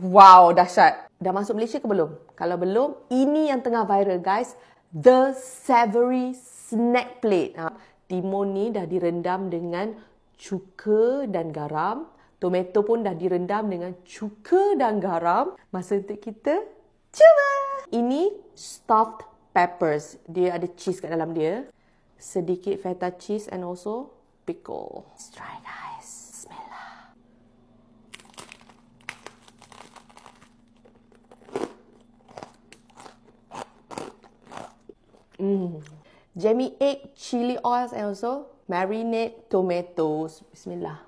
Wow, dahsyat. Dah masuk Malaysia ke belum? Kalau belum, ini yang tengah viral guys. The Savory Snack Plate. Ha, timun ni dah direndam dengan cuka dan garam. Tomato pun dah direndam dengan cuka dan garam. Masa untuk kita cuba. Ini stuffed peppers. Dia ada cheese kat dalam dia. Sedikit feta cheese and also pickle. Let's try guys. Bismillah. Mm. Jammy egg, chili oils and also marinate tomatoes. Bismillah.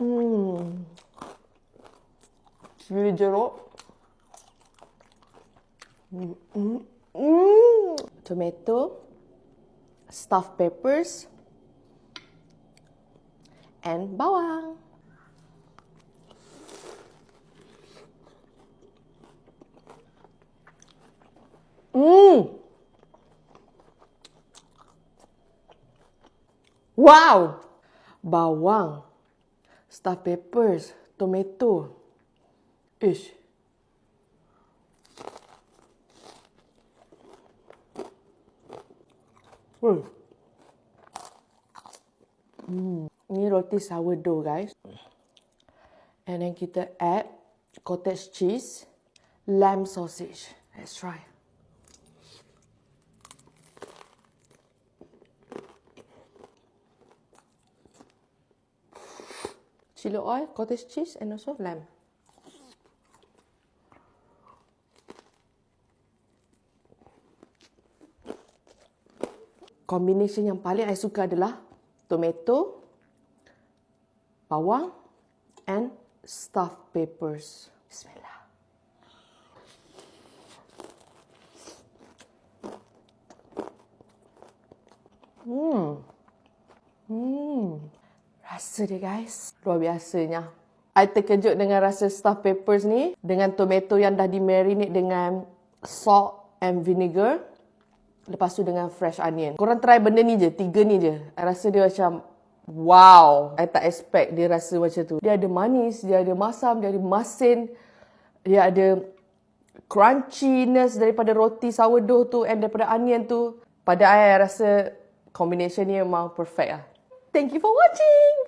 Mm. Chili jeruk. Mm, mm, mm. Tomato, stuffed peppers, and bawang. Wow. Bawang. Stuffed peppers. Tomato. Ish. Hmm. Hmm. Ini roti sourdough guys. And then kita add cottage cheese, lamb sausage. Let's try. Chili oil, cottage cheese and also lamb. Combination yang paling saya suka adalah tomato, bawang and stuffed peppers. Bismillah. Hmm. Rasa dia guys, luar biasanya. I terkejut dengan rasa stuffed peppers ni dengan tomato yang dah di-marinate dengan salt and vinegar. Lepas tu dengan fresh onion. Korang try benda ni je, tiga ni je. I rasa dia macam wow. I tak expect dia rasa macam tu. Dia ada manis, dia ada masam, dia ada masin. Dia ada crunchiness daripada roti sourdough tu and daripada onion tu. Pada I, I rasa combination ni memang perfect lah. Thank you for watching.